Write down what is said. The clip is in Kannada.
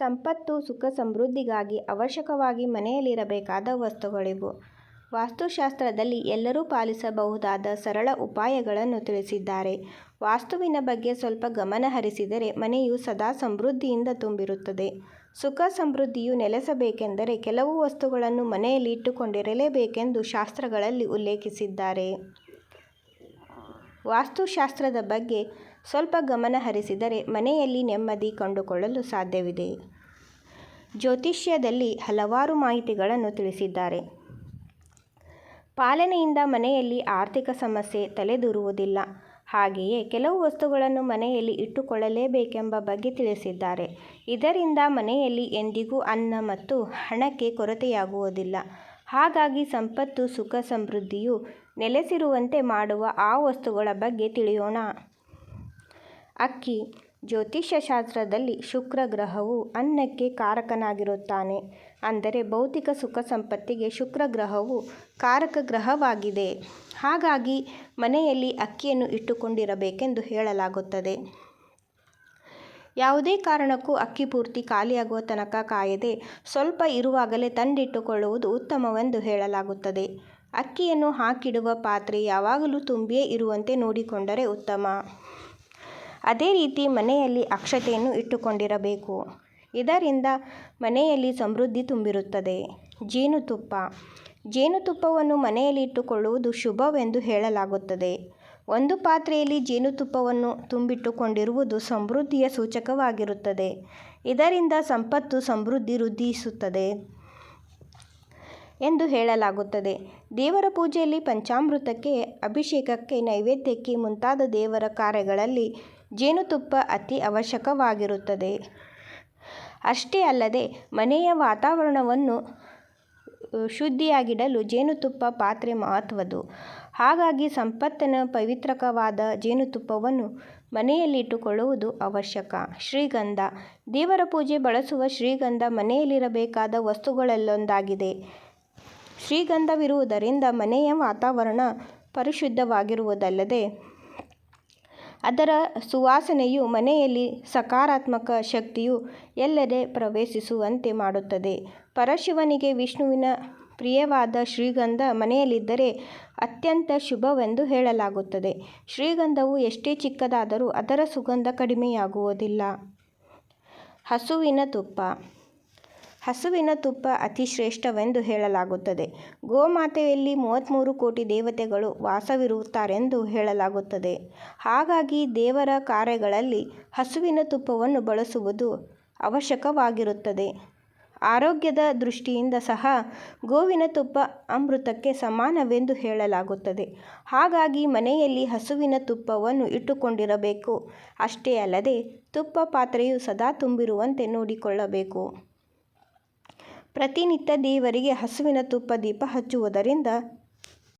ಸಂಪತ್ತು, ಸುಖ ಸಮೃದ್ಧಿಗಾಗಿ ಅವಶ್ಯಕವಾಗಿ ಮನೆಯಲ್ಲಿರಬೇಕಾದ ವಸ್ತುಗಳಿವು. ವಾಸ್ತುಶಾಸ್ತ್ರದಲ್ಲಿ ಎಲ್ಲರೂ ಪಾಲಿಸಬಹುದಾದ ಸರಳ ಉಪಾಯಗಳನ್ನು ತಿಳಿಸಿದ್ದಾರೆ. ವಾಸ್ತುವಿನ ಬಗ್ಗೆ ಸ್ವಲ್ಪ ಗಮನ ಹರಿಸಿದರೆ ಮನೆಯು ಸದಾ ಸಮೃದ್ಧಿಯಿಂದ ತುಂಬಿರುತ್ತದೆ. ಸುಖ ಸಮೃದ್ಧಿಯು ನೆಲೆಸಬೇಕೆಂದರೆ ಕೆಲವು ವಸ್ತುಗಳನ್ನು ಮನೆಯಲ್ಲಿ ಇಟ್ಟುಕೊಂಡಿರಲೇಬೇಕೆಂದು ಶಾಸ್ತ್ರಗಳಲ್ಲಿ ಉಲ್ಲೇಖಿಸಿದ್ದಾರೆ. ವಾಸ್ತುಶಾಸ್ತ್ರದ ಬಗ್ಗೆ ಸ್ವಲ್ಪ ಗಮನ ಹರಿಸಿದರೆ ಮನೆಯಲ್ಲಿ ನೆಮ್ಮದಿ ಕಂಡುಕೊಳ್ಳಲು ಸಾಧ್ಯವಿದೆ. ಜ್ಯೋತಿಷ್ಯದಲ್ಲಿ ಹಲವಾರು ಮಾಹಿತಿಗಳನ್ನು ತಿಳಿಸಿದ್ದಾರೆ. ಪಾಲನೆಯಿಂದ ಮನೆಯಲ್ಲಿ ಆರ್ಥಿಕ ಸಮಸ್ಯೆ ತಲೆದೂರುವುದಿಲ್ಲ. ಹಾಗೆಯೇ ಕೆಲವು ವಸ್ತುಗಳನ್ನು ಮನೆಯಲ್ಲಿ ಇಟ್ಟುಕೊಳ್ಳಲೇಬೇಕೆಂಬ ಬಗ್ಗೆ ತಿಳಿಸಿದ್ದಾರೆ. ಇದರಿಂದ ಮನೆಯಲ್ಲಿ ಎಂದಿಗೂ ಅನ್ನ ಮತ್ತು ಹಣಕ್ಕೆ ಕೊರತೆಯಾಗುವುದಿಲ್ಲ. ಹಾಗಾಗಿ ಸಂಪತ್ತು, ಸುಖ, ಸಮೃದ್ಧಿಯು ನೆಲೆಸಿರುವಂತೆ ಮಾಡುವ ಆ ವಸ್ತುಗಳ ಬಗ್ಗೆ ತಿಳಿಯೋಣ. ಅಕ್ಕಿ, ಜ್ಯೋತಿಷ್ಯಶಾಸ್ತ್ರದಲ್ಲಿ ಶುಕ್ರ ಗ್ರಹವು ಅನ್ನಕ್ಕೆ ಕಾರಕನಾಗಿರುತ್ತಾನೆ. ಅಂದರೆ ಭೌತಿಕ ಸುಖ ಸಂಪತ್ತಿಗೆ ಶುಕ್ರ ಗ್ರಹವು ಕಾರಕ ಗ್ರಹವಾಗಿದೆ. ಹಾಗಾಗಿ ಮನೆಯಲ್ಲಿ ಅಕ್ಕಿಯನ್ನು ಇಟ್ಟುಕೊಂಡಿರಬೇಕೆಂದು ಹೇಳಲಾಗುತ್ತದೆ. ಯಾವುದೇ ಕಾರಣಕ್ಕೂ ಅಕ್ಕಿ ಪೂರ್ತಿ ಖಾಲಿಯಾಗುವ ತನಕ ಕಾಯದೆ ಸ್ವಲ್ಪ ಇರುವಾಗಲೇ ತಂದಿಟ್ಟುಕೊಳ್ಳುವುದು ಉತ್ತಮವೆಂದು ಹೇಳಲಾಗುತ್ತದೆ. ಅಕ್ಕಿಯನ್ನು ಹಾಕಿಡುವ ಪಾತ್ರೆ ಯಾವಾಗಲೂ ತುಂಬಿಯೇ ಇರುವಂತೆ ನೋಡಿಕೊಂಡರೆ ಉತ್ತಮ. ಅದೇ ರೀತಿ ಮನೆಯಲ್ಲಿ ಅಕ್ಷತೆಯನ್ನು ಇಟ್ಟುಕೊಂಡಿರಬೇಕು. ಇದರಿಂದ ಮನೆಯಲ್ಲಿ ಸಮೃದ್ಧಿ ತುಂಬಿರುತ್ತದೆ. ಜೇನುತುಪ್ಪ ಜೇನುತುಪ್ಪವನ್ನು ಮನೆಯಲ್ಲಿ ಇಟ್ಟುಕೊಳ್ಳುವುದು ಶುಭವೆಂದು ಹೇಳಲಾಗುತ್ತದೆ. ಒಂದು ಪಾತ್ರೆಯಲ್ಲಿ ಜೇನುತುಪ್ಪವನ್ನು ತುಂಬಿಟ್ಟುಕೊಂಡಿರುವುದು ಸಮೃದ್ಧಿಯ ಸೂಚಕವಾಗಿರುತ್ತದೆ. ಇದರಿಂದ ಸಂಪತ್ತು ಸಮೃದ್ಧಿ ವೃದ್ಧಿಸುತ್ತದೆ ಎಂದು ಹೇಳಲಾಗುತ್ತದೆ. ದೇವರ ಪೂಜೆಯಲ್ಲಿ ಪಂಚಾಮೃತಕ್ಕೆ, ಅಭಿಷೇಕಕ್ಕೆ, ನೈವೇದ್ಯಕ್ಕೆ ಮುಂತಾದ ದೇವರ ಕಾರ್ಯಗಳಲ್ಲಿ ಜೇನುತುಪ್ಪ ಅತಿ ಅವಶ್ಯಕವಾಗಿರುತ್ತದೆ. ಅಷ್ಟೇ ಅಲ್ಲದೆ ಮನೆಯ ವಾತಾವರಣವನ್ನು ಶುದ್ಧಿಯಾಗಿಡಲು ಜೇನುತುಪ್ಪ ಪಾತ್ರೆ ಮಹತ್ವದ್ದು. ಹಾಗಾಗಿ ಸಂಪತ್ತಿನ ಪವಿತ್ರಕವಾದ ಜೇನುತುಪ್ಪವನ್ನು ಮನೆಯಲ್ಲಿಟ್ಟುಕೊಳ್ಳುವುದು ಅವಶ್ಯಕ. ಶ್ರೀಗಂಧ ದೇವರ ಪೂಜೆ ಬಳಸುವ ಶ್ರೀಗಂಧ ಮನೆಯಲ್ಲಿರಬೇಕಾದ ವಸ್ತುಗಳಲ್ಲೊಂದಾಗಿದೆ. ಶ್ರೀಗಂಧವಿರುವುದರಿಂದ ಮನೆಯ ವಾತಾವರಣ ಪರಿಶುದ್ಧವಾಗಿರುವುದಲ್ಲದೆ ಅದರ ಸುವಾಸನೆಯು ಮನೆಯಲ್ಲಿ ಸಕಾರಾತ್ಮಕ ಶಕ್ತಿಯು ಎಲ್ಲೆಡೆ ಪ್ರವೇಶಿಸುವಂತೆ ಮಾಡುತ್ತದೆ. ಪರಶಿವನಿಗೆ ವಿಷ್ಣುವಿನ ಪ್ರಿಯವಾದ ಶ್ರೀಗಂಧ ಮನೆಯಲ್ಲಿದ್ದರೆ ಅತ್ಯಂತ ಶುಭವೆಂದು ಹೇಳಲಾಗುತ್ತದೆ. ಶ್ರೀಗಂಧವು ಎಷ್ಟೇ ಚಿಕ್ಕದಾದರೂ ಅದರ ಸುಗಂಧ ಕಡಿಮೆಯಾಗುವುದಿಲ್ಲ. ಹಸುವಿನ ತುಪ್ಪ ಹಸುವಿನ ತುಪ್ಪ ಅತಿ ಶ್ರೇಷ್ಠವೆಂದು ಹೇಳಲಾಗುತ್ತದೆ. ಗೋಮಾತೆಯಲ್ಲಿ ಮೂವತ್ತ್ಮೂರು ಕೋಟಿ ದೇವತೆಗಳು ವಾಸವಿರುತ್ತಾರೆಂದು ಹೇಳಲಾಗುತ್ತದೆ. ಹಾಗಾಗಿ ದೇವರ ಕಾರ್ಯಗಳಲ್ಲಿ ಹಸುವಿನ ತುಪ್ಪವನ್ನು ಬಳಸುವುದು ಅವಶ್ಯಕವಾಗಿರುತ್ತದೆ. ಆರೋಗ್ಯದ ದೃಷ್ಟಿಯಿಂದ ಸಹ ಗೋವಿನ ತುಪ್ಪ ಅಮೃತಕ್ಕೆ ಸಮಾನವೆಂದು ಹೇಳಲಾಗುತ್ತದೆ. ಹಾಗಾಗಿ ಮನೆಯಲ್ಲಿ ಹಸುವಿನ ತುಪ್ಪವನ್ನು ಇಟ್ಟುಕೊಂಡಿರಬೇಕು. ಅಷ್ಟೇ ಅಲ್ಲದೆ ತುಪ್ಪ ಪಾತ್ರೆಯು ಸದಾ ತುಂಬಿರುವಂತೆ ನೋಡಿಕೊಳ್ಳಬೇಕು. ಪ್ರತಿನಿತ್ಯ ದೇವರಿಗೆ ಹಸುವಿನ ತುಪ್ಪ ದೀಪ ಹಚ್ಚುವುದರಿಂದ